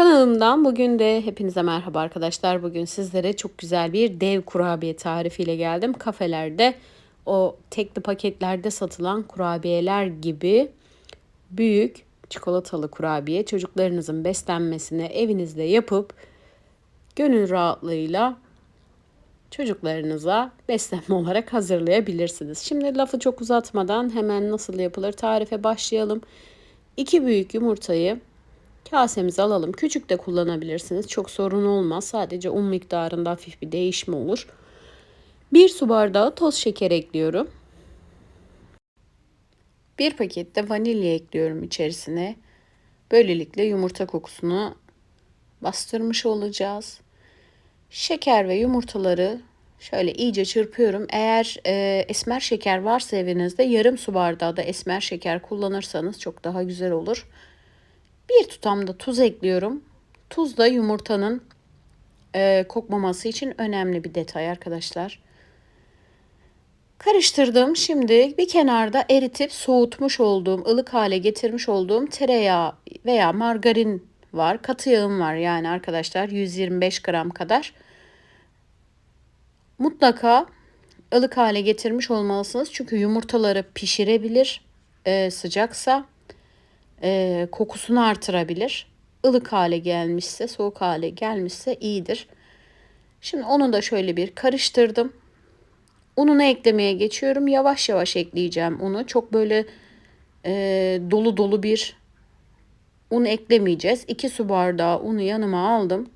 Kanalımdan bugün de hepinize merhaba arkadaşlar. Bugün sizlere çok güzel bir dev kurabiye tarifiyle geldim. Kafelerde o tekli paketlerde satılan kurabiyeler gibi büyük çikolatalı kurabiye çocuklarınızın beslenmesini evinizde yapıp gönül rahatlığıyla çocuklarınıza beslenme olarak hazırlayabilirsiniz. Şimdi lafı çok uzatmadan hemen nasıl yapılır tarife başlayalım. 2 büyük yumurtayı Kasemizi alalım. Küçük de kullanabilirsiniz. Çok sorun olmaz. Sadece un miktarında hafif bir değişme olur. Bir su bardağı toz şeker ekliyorum. Bir paket de vanilya ekliyorum içerisine. Böylelikle yumurta kokusunu bastırmış olacağız. Şeker ve yumurtaları şöyle iyice çırpıyorum. Eğer e, esmer şeker varsa evinizde yarım su bardağı da esmer şeker kullanırsanız çok daha güzel olur. Bir tutam da tuz ekliyorum. Tuz da yumurtanın e, kokmaması için önemli bir detay arkadaşlar. Karıştırdım. Şimdi bir kenarda eritip soğutmuş olduğum, ılık hale getirmiş olduğum tereyağı veya margarin var. Katı yağım var yani arkadaşlar 125 gram kadar. Mutlaka ılık hale getirmiş olmalısınız. Çünkü yumurtaları pişirebilir e, sıcaksa e, kokusunu artırabilir. Ilık hale gelmişse, soğuk hale gelmişse iyidir. Şimdi onu da şöyle bir karıştırdım. Ununu eklemeye geçiyorum. Yavaş yavaş ekleyeceğim unu. Çok böyle e, dolu dolu bir un eklemeyeceğiz. 2 su bardağı unu yanıma aldım.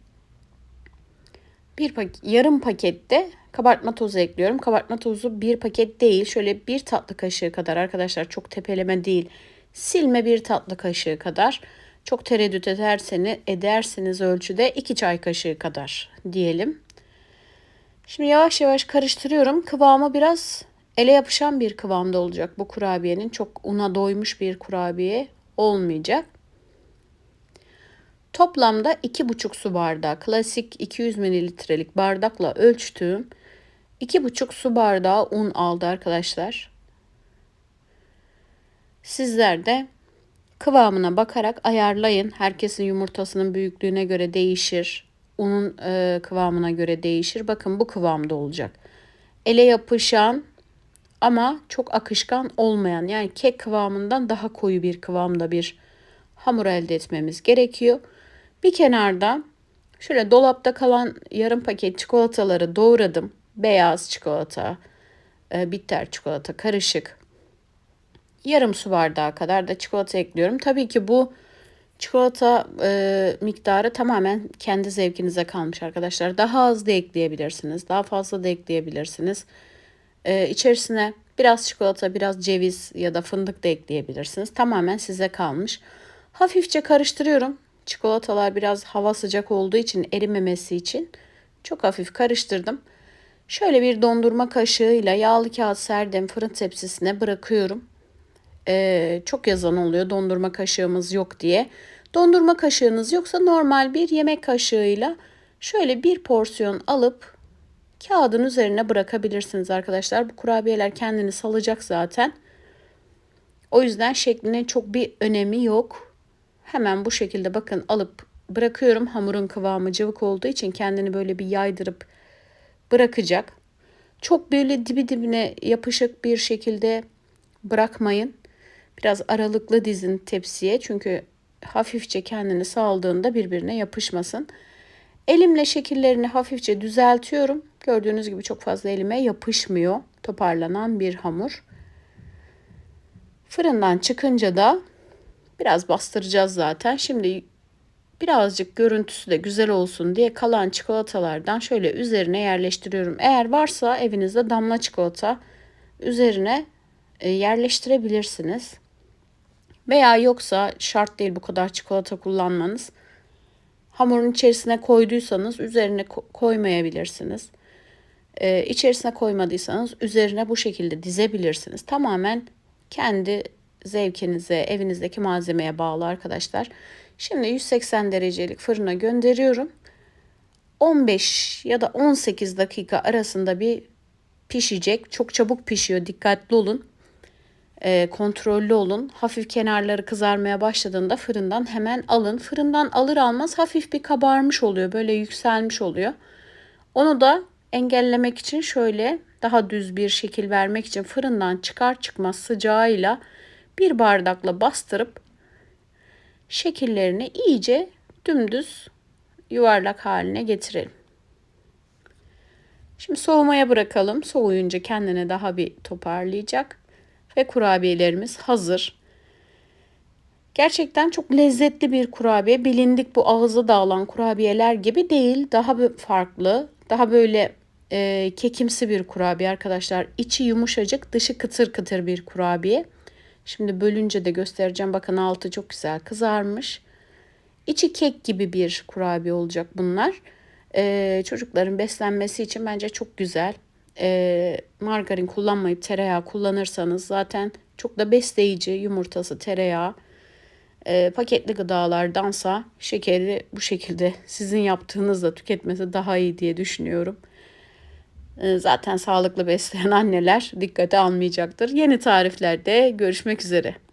Bir paket, yarım pakette kabartma tozu ekliyorum. Kabartma tozu bir paket değil. Şöyle bir tatlı kaşığı kadar arkadaşlar. Çok tepeleme değil silme bir tatlı kaşığı kadar. Çok tereddüt ederseniz, ederseniz ölçüde 2 çay kaşığı kadar diyelim. Şimdi yavaş yavaş karıştırıyorum. Kıvamı biraz ele yapışan bir kıvamda olacak bu kurabiyenin. Çok una doymuş bir kurabiye olmayacak. Toplamda 2,5 su bardağı klasik 200 mililitrelik bardakla ölçtüğüm 2,5 su bardağı un aldı arkadaşlar. Sizler de kıvamına bakarak ayarlayın. Herkesin yumurtasının büyüklüğüne göre değişir. Unun e, kıvamına göre değişir. Bakın bu kıvamda olacak. Ele yapışan ama çok akışkan olmayan yani kek kıvamından daha koyu bir kıvamda bir hamur elde etmemiz gerekiyor. Bir kenarda şöyle dolapta kalan yarım paket çikolataları doğradım. Beyaz çikolata, e, bitter çikolata karışık yarım su bardağı kadar da çikolata ekliyorum. Tabii ki bu çikolata e, miktarı tamamen kendi zevkinize kalmış arkadaşlar. Daha az da ekleyebilirsiniz. Daha fazla da ekleyebilirsiniz. E, içerisine biraz çikolata, biraz ceviz ya da fındık da ekleyebilirsiniz. Tamamen size kalmış. Hafifçe karıştırıyorum. Çikolatalar biraz hava sıcak olduğu için erimemesi için çok hafif karıştırdım. Şöyle bir dondurma kaşığıyla yağlı kağıt serdim fırın tepsisine bırakıyorum e, çok yazan oluyor dondurma kaşığımız yok diye. Dondurma kaşığınız yoksa normal bir yemek kaşığıyla şöyle bir porsiyon alıp kağıdın üzerine bırakabilirsiniz arkadaşlar. Bu kurabiyeler kendini salacak zaten. O yüzden şekline çok bir önemi yok. Hemen bu şekilde bakın alıp bırakıyorum. Hamurun kıvamı cıvık olduğu için kendini böyle bir yaydırıp bırakacak. Çok böyle dibi dibine yapışık bir şekilde bırakmayın. Biraz aralıklı dizin tepsiye çünkü hafifçe kendini saldığında birbirine yapışmasın. Elimle şekillerini hafifçe düzeltiyorum. Gördüğünüz gibi çok fazla elime yapışmıyor. Toparlanan bir hamur. Fırından çıkınca da biraz bastıracağız zaten. Şimdi birazcık görüntüsü de güzel olsun diye kalan çikolatalardan şöyle üzerine yerleştiriyorum. Eğer varsa evinizde damla çikolata üzerine e, yerleştirebilirsiniz. Veya yoksa şart değil bu kadar çikolata kullanmanız. Hamurun içerisine koyduysanız üzerine koymayabilirsiniz. Ee, içerisine koymadıysanız üzerine bu şekilde dizebilirsiniz. Tamamen kendi zevkinize, evinizdeki malzemeye bağlı arkadaşlar. Şimdi 180 derecelik fırına gönderiyorum. 15 ya da 18 dakika arasında bir pişecek. Çok çabuk pişiyor. Dikkatli olun. E, kontrollü olun. Hafif kenarları kızarmaya başladığında fırından hemen alın. Fırından alır almaz hafif bir kabarmış oluyor. Böyle yükselmiş oluyor. Onu da engellemek için şöyle daha düz bir şekil vermek için fırından çıkar çıkmaz sıcağıyla bir bardakla bastırıp şekillerini iyice dümdüz yuvarlak haline getirelim. Şimdi soğumaya bırakalım. Soğuyunca kendine daha bir toparlayacak. Ve kurabiyelerimiz hazır. Gerçekten çok lezzetli bir kurabiye. Bilindik bu ağızda dağılan kurabiyeler gibi değil. Daha farklı. Daha böyle e, kekimsi bir kurabiye arkadaşlar. İçi yumuşacık, dışı kıtır kıtır bir kurabiye. Şimdi bölünce de göstereceğim. Bakın altı çok güzel kızarmış. İçi kek gibi bir kurabiye olacak bunlar. Ee, çocukların beslenmesi için bence çok güzel. Ee, margarin kullanmayıp tereyağı kullanırsanız zaten çok da besleyici yumurtası, tereyağı. Ee, paketli gıdalardansa şekeri bu şekilde sizin yaptığınızda tüketmesi daha iyi diye düşünüyorum. Ee, zaten sağlıklı besleyen anneler dikkate almayacaktır. Yeni tariflerde görüşmek üzere.